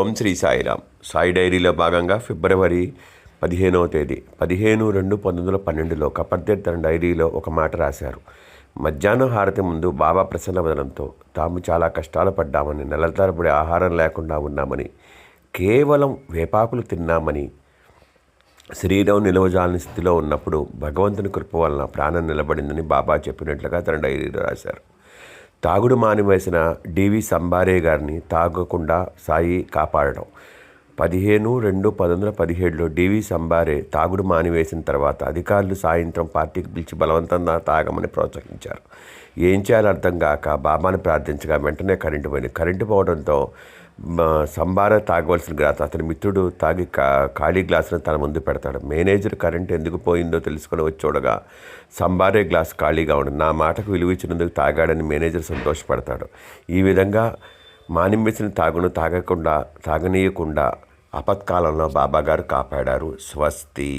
ఓం శ్రీ సాయిరామ్. సాయి డైరీలో భాగంగా ఫిబ్రవరి పదిహేనవ తేదీ పదిహేను రెండు పంతొమ్మిది వందల పన్నెండులో కపర్దేట్ తన డైరీలో ఒక మాట రాశారు. మధ్యాహ్నం హారతి ముందు బాబా ప్రసన్నవదనంతో తాము చాలా కష్టాలు పడ్డామని నెల తరబడి ఆహారం లేకుండా ఉన్నామని కేవలం వేపాకులు తిన్నామని శరీరం నిలవజాలని స్థితిలో ఉన్నప్పుడు భగవంతుని కృప వలన ప్రాణం నిలబడిందని బాబా చెప్పినట్లుగా తన డైరీలో రాశారు. తాగుడు మానివేసిన డివి సంబారే గారిని తాగకుండా సాయి కాపాడడం. పదిహేను రెండు పంతొమ్మిది వందల పదిహేడులో డివి సంబారే తాగుడు మానివేసిన తర్వాత అధికారులు సాయంత్రం పార్టీకి పిలిచి బలవంతంగా తాగమని ప్రోత్సహించారు. ఏం చేయాలో అర్థం కాక బాబాను ప్రార్థించగా వెంటనే కరెంటు పోయింది. కరెంటు పోవడంతో సంబార తాగవలసిన గ్లాస్ అతని మిత్రుడు తాగి కా ఖాళీ గ్లాసును తన ముందు పెడతాడు. మేనేజర్ కరెంట్ ఎందుకు పోయిందో తెలుసుకొని వచ్చి చూడగా సంబారే గ్లాస్ ఖాళీగా ఉండదు నా మాటకు విలువ ఇచ్చినందుకు తాగాడని మేనేజర్ సంతోషపడతాడు. ఈ విధంగా మానింబేసిన తాగును తాగకుండా తాగనీయకుండా అపత్కాలంలో బాబాగారు కాపాడారు స్వస్తి.